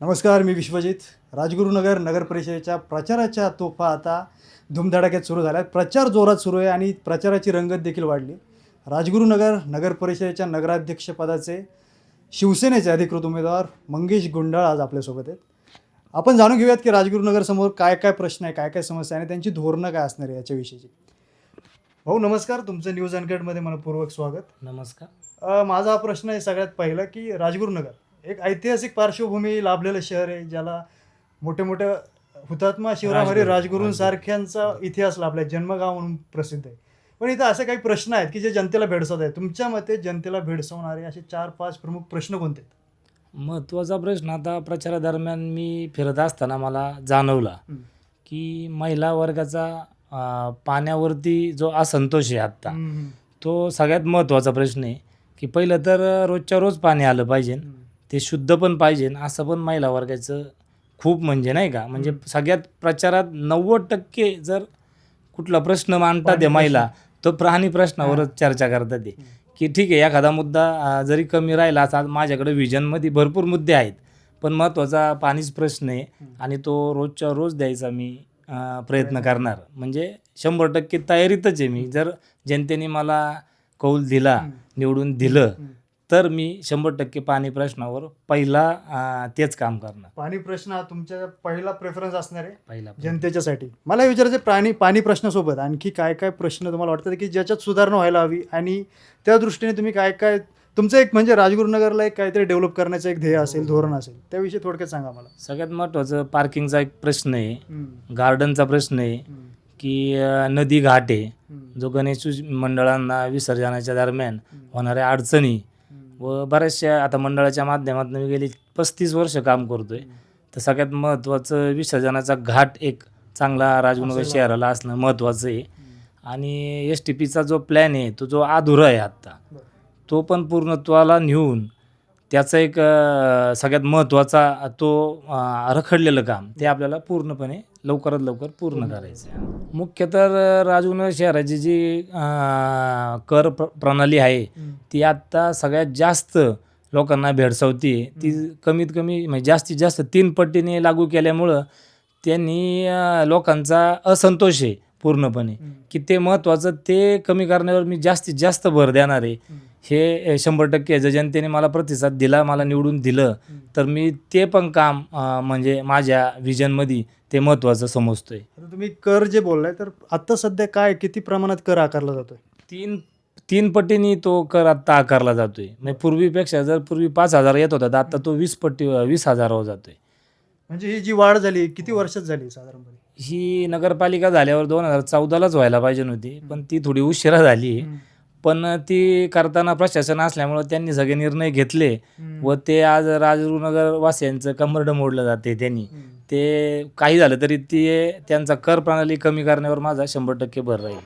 नमस्कार मी विश्वजित. राजगुरुनगर नगर परिषदेच्या प्रचाराच्या तोफा आता धुमधडाक्यात सुरू झाल्या आहेत. प्रचार जोरात सुरू आहे आणि प्रचाराची रंगत देखील वाढली. राजगुरुनगर नगर परिषदेच्या नगराध्यक्षपदाचे शिवसेनेचे अधिकृत उमेदवार मंगेश गुंडाळ आज आपल्यासोबत आहेत. आपण जाणून घेऊयात की राजगुरुनगरसमोर काय काय प्रश्न आहे काय काय समस्या आहे आणि त्यांची धोरणं काय असणार आहे याच्याविषयीची भाऊ नमस्कार. तुमचं न्यूज अनकटमध्ये मनपूर्वक स्वागत. नमस्कार. माझा हा प्रश्न आहे सगळ्यात पहिला की राजगुरुनगर एक ऐतिहासिक पार्श्वभूमी लाभलेलं शहर आहे ज्याला मोठे मोठे हुतात्मा शिवराम हरी राजगुरू, राजगुरूंसारख्यांचा इतिहास लाभला आहे जन्मगाव म्हणून प्रसिद्ध आहे. पण इथं असे काही प्रश्न आहेत की जे जनतेला भेडसावत आहेत. तुमच्या मते जनतेला भेडसावणारे असे चार पाच प्रमुख प्रश्न कोणते आहेत? महत्त्वाचा प्रश्न आता प्रचारादरम्यान मी फिरत असताना मला जाणवला. की महिला वर्गाचा पाण्यावरती जो असंतोष आहे आत्ता तो सगळ्यात महत्त्वाचा प्रश्न आहे की पहिलं तर रोजच्या रोज पाणी आलं पाहिजे. ते शुद्ध पण पाहिजे असं पण महिला वर्गाचं खूप म्हणजे नाही का म्हणजे. सगळ्यात प्रचारात नव्वद टक्के जर कुठला प्रश्न मांडतात ते महिला तो प्राणी प्रश्नावरच चर्चा करतात ते. की ठीक आहे एखादा मुद्दा जरी कमी राहिला असा माझ्याकडे विजनमध्ये भरपूर मुद्दे आहेत पण महत्त्वाचा पाणीच प्रश्न आहे. आणि तो रोजच्या रोज द्यायचा मी प्रयत्न करणार म्हणजे शंभर टक्के तयारीतच आहे मी जर जनतेने मला कौल दिला. निवडून दिलं. तर मी शंभर टक्के पाणी प्रश्नावर पहिला अं, तेच काम करणार. पाणी प्रश्न हा तुमच्या पहिला प्रेफरन्स असणार आहे. पहिला जनतेच्यासाठी. मला हे विचारायचं आहे, प्राणी पाणी प्रश्नासोबत आणखी काय काय प्रश्न तुम्हाला वाटतात की ज्याच्यात सुधारणा व्हायला हवी? आणि त्या दृष्टीने तुम्ही काय काय तुमचं एक म्हणजे राजगुरुनगरला एक काहीतरी डेव्हलप करण्याचं एक ध्येय असेल धोरण असेल त्याविषयी थोडक्यात सांगा मला. सगळ्यात महत्त्वाचं पार्किंगचा एक प्रश्न आहे. गार्डनचा प्रश्न आहे की अं, नदी घाट आहे. जो गणेश मंडळांना विसर्जनाच्या दरम्यान होणाऱ्या अडचणी व बऱ्याचशा आता मंडळाच्या माध्यमातून मी गेली पस्तीस वर्ष काम करतोय. तर सगळ्यात महत्त्वाचं विसर्जनाचा घाट एक चांगला राजगुरुनगर असायला शहराला असणं महत्त्वाचं आहे. आणि एस टी पीचा जो प्लॅन आहे तो जो अधुरा आहे आत्ता. तो पण पूर्णत्वाला नेऊन त्याचा एक अं, सगळ्यात महत्त्वाचा तो अं, रखडलेलं काम ते आपल्याला पूर्णपणे लवकरात लवकर पूर्ण करायचं आहे मुख्य तर राजगुरुनगर शहराची जी अं, कर प्र प्रणाली आहे हम्म, ती आत्ता सगळ्यात जास्त लोकांना भेडसावती ती कमीत कमी म्हणजे जास्तीत जास्त तीन पटीने लागू केल्यामुळं त्यांनी अं, लोकांचा असंतोष आहे. पूर्णपणे. की ते महत्त्वाचं ते कमी करण्यावर मी जास्तीत जास्त भर देणार आहे. हे शंभर टक्के जर जनतेने मला प्रतिसाद दिला मला निवडून दिलं. तर मी ते पण काम म्हणजे माझ्या विजनमध्ये ते महत्त्वाचं समजतोय. तुम्ही कर जे बोललाय तर आता सध्या काय किती प्रमाणात कर आकारला जातोय? तीन तीन पटीने तो कर आत्ता आकारला जातोय. म्हणजे पूर्वीपेक्षा जर पूर्वी पाच हजार येत होता तर आता तो वीस पट्टी वीस हजारावर जातोय. म्हणजे ही जी वाढ झाली किती वर्षात झाली साधारणपणे? ही नगरपालिका झाल्यावर दोन हजार चौदालाच व्हायला पाहिजे नव्हती पण ती थोडी उशिरा झाली. पण ती करताना प्रशासन असल्यामुळं त्यांनी सगळे निर्णय घेतले व ते आज राजगुरुनगर वासियांचं कंबरडं मोडलं जाते त्यांनी. ते काही झालं तरी ते त्यांचा कर प्रणाली कमी करण्यावर माझा शंभर टक्के भर राहील.